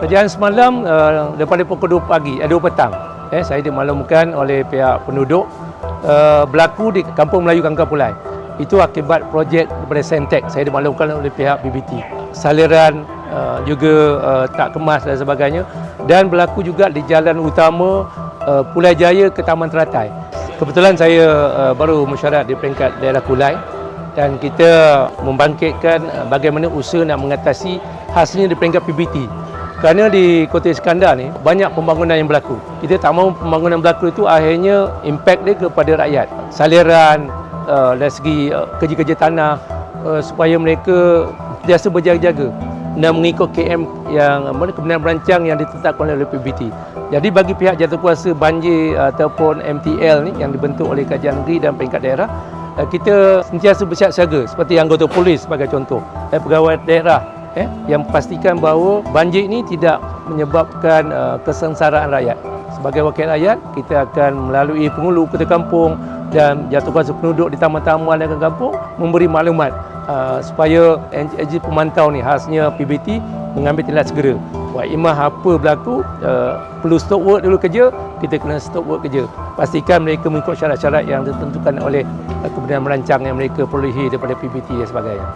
Kejadian semalam uh, daripada pukul 2 pagi, eh, 2 petang. Eh, saya dimaklumkan oleh pihak penduduk uh, berlaku di Kampung Melayu Kangkang Pulai. Itu akibat projek daripada Sentek. Saya dimaklumkan oleh pihak BBT. Saliran uh, juga uh, tak kemas dan sebagainya. Dan berlaku juga di jalan utama uh, Pulai Jaya ke Taman Teratai. Kebetulan saya uh, baru mesyuarat di peringkat daerah Kulai dan kita membangkitkan uh, bagaimana usaha nak mengatasi hasilnya di peringkat PBT. Kerana di Kota Iskandar ni banyak pembangunan yang berlaku. Kita tak mahu pembangunan berlaku itu akhirnya impact dia kepada rakyat. Saliran uh, dari segi uh, kerja-kerja tanah uh, supaya mereka biasa berjaga-jaga dan mengikut KM yang mana kebenaran berancang yang ditetapkan oleh PBT. Jadi bagi pihak jatuhkuasa banjir ataupun MTL ni yang dibentuk oleh kajian negeri dan peringkat daerah kita sentiasa bersiap siaga seperti anggota polis sebagai contoh, eh, pegawai daerah eh, yang pastikan bahawa banjir ini tidak menyebabkan uh, kesengsaraan rakyat. Sebagai wakil rakyat, kita akan melalui pengulu kota kampung dan jatuhkuasa penduduk di taman-taman dan kampung memberi maklumat uh, supaya NGO pemantau ni khasnya PBT mengambil tindakan segera. Buat imah apa berlaku, uh, perlu stop work dulu kerja, kita kena stop work kerja. Pastikan mereka mengikut syarat-syarat yang ditentukan oleh uh, kebenaran merancang yang mereka perolehi daripada PBT dan sebagainya.